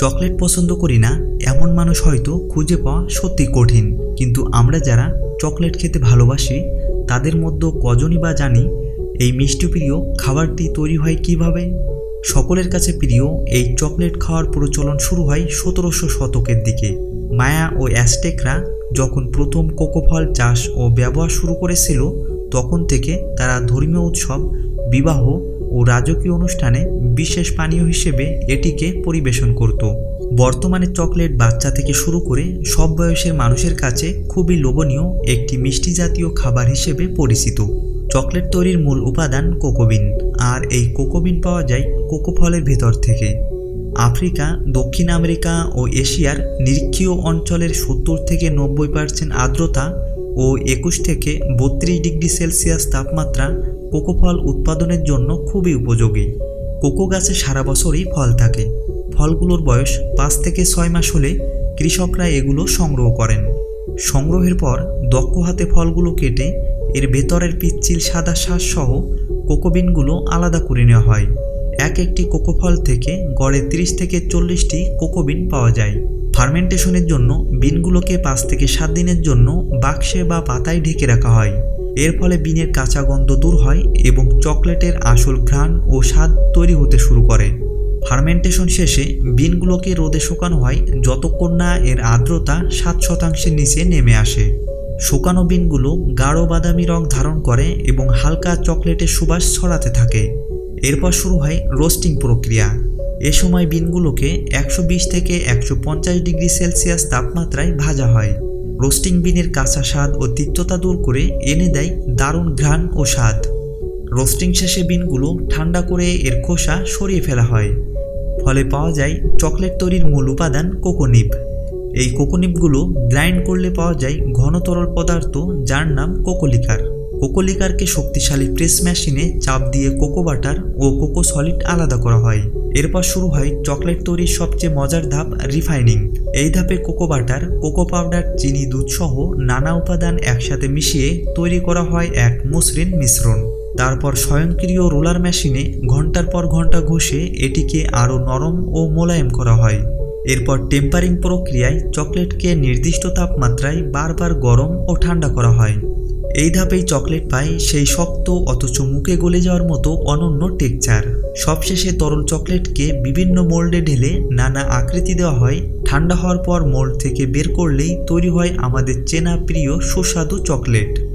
Chocolate পছন্দ করি না, এমন মানুষ হয়তো খুঁজে পাওয়া সত্যি কঠিন। কিন্তু আমরা যারা চকলেট খেতে ভালোবাসি, তাদের মধ্যে কজনই বা জানি এই মিষ্টি প্রিয় খাবারটি তৈরি হয় কীভাবে? সকলের কাছে প্রিয় এই চকলেট খাওয়ার প্রচলন শুরু হয় সতেরোশো শতকের দিকে। মায়া ও অ্যাস্টেকরা যখন প্রথম কোকো ফল চাষ ও ব্যবহার শুরু করেছিল, তখন থেকে তারা ধর্মীয় উৎসব, বিবাহ ও রাজকীয় অনুষ্ঠানে বিশেষ পানীয় হিসেবে এটিকে পরিবেশন করত। বর্তমানে চকলেট বাচ্চা থেকে শুরু করে সব বয়সের মানুষের কাছে খুবই লোভনীয় একটি মিষ্টি জাতীয় খাবার হিসেবে পরিচিত। চকলেট তৈরির মূল উপাদান কোকোবিন, আর এই কোকোবিন পাওয়া যায় কোকো ফলের ভেতর থেকে। আফ্রিকা, দক্ষিণ আমেরিকা ও এশিয়ার নিরীক্ষীয় অঞ্চলের সত্তর থেকে নব্বই পার্সেন্ট আর্দ্রতা ও একুশ থেকে বত্রিশ ডিগ্রি সেলসিয়াস তাপমাত্রা কোকো ফল উৎপাদনের জন্য খুবই উপযোগী। কোকো গাছে সারা বছরই ফল থাকে। ফলগুলোর বয়স পাঁচ থেকে ছয় মাস হলে কৃষকরা এগুলো সংগ্রহ করেন। সংগ্রহের পর দক্ষ হাতে ফলগুলো কেটে এর ভেতরের পিচ্ছিল সাদা শ্বাসসহ কোকোবিনগুলো আলাদা করে নেওয়া হয়। এক একটি কোকো ফল থেকে গড়ে তিরিশ থেকে চল্লিশটি কোকোবিন পাওয়া যায়। ফার্মেন্টেশনের জন্য বিনগুলোকে পাঁচ থেকে সাত দিনের জন্য বাক্সে বা পাতায় ঢেকে রাখা হয়। এর ফলে বিনের কাঁচা গন্ধ দূর হয় এবং চকলেটের আসল ঘ্রাণ ও স্বাদ তৈরি হতে শুরু করে। ফার্মেন্টেশন শেষে বিনগুলোকে রোদে শুকানো হয় যতক্ষণ না এর আর্দ্রতা সাত শতাংশের নিচে নেমে আসে। শুকানো বিনগুলো গাঢ় বাদামি রং ধারণ করে এবং হালকা চকলেটের সুবাস ছড়াতে থাকে। এরপর শুরু হয় রোস্টিং প্রক্রিয়া। এ সময় বিনগুলোকে একশো বিশ থেকে একশো পঞ্চাশ ডিগ্রি সেলসিয়াস তাপমাত্রায় ভাজা হয়। রোস্টিং বিনের কাঁচা স্বাদ ও তিক্ততা দূর করে এনে দেয় দারুণ ঘ্রাণ ও স্বাদ। রোস্টিং শেষে বিনগুলো ঠান্ডা করে এর খোসা সরিয়ে ফেলা হয়। ফলে পাওয়া যায় চকলেট তৈরির মূল উপাদান কোকোনিপ। এই কোকোনিপগুলো গ্রাইন্ড করলে পাওয়া যায় ঘন তরল পদার্থ যার নাম কোকোলিকার। কোকোলিকারকে শক্তিশালী প্রেস মেশিনে চাপ দিয়ে কোকো বাটার ও কোকো সলিড আলাদা করা হয়। এরপর শুরু হয় চকলেট তৈরির সবচেয়ে মজার ধাপ, রিফাইনিং। এই ধাপে কোকো বাটার, কোকো পাউডার, চিনি দুধ সহ নানা উপাদান একসাথে মিশিয়ে তৈরি করা হয় এক মসৃণ মিশ্রণ। তারপর স্বয়ংক্রিয় রোলার মেশিনে ঘণ্টার পর ঘণ্টা ঘষে এটিকে আরও নরম ও মোলায়েম করা হয়। এরপর টেম্পারিং প্রক্রিয়ায় চকলেটকে নির্দিষ্ট তাপমাত্রায় বারবার গরম ও ঠান্ডা করা হয়। এই ধাপেই চকলেট পায় সেই শক্ত অথচ মুখে গলে যাওয়ার মতো অনন্য টেকচার সবশেষে তরল চকলেটকে বিভিন্ন মোল্ডে ঢেলে নানা আকৃতি দেওয়া হয়। ঠান্ডা হওয়ার পর মোল্ড থেকে বের করলেই তৈরি হয় আমাদের চেনা প্রিয় সুস্বাদু চকলেট।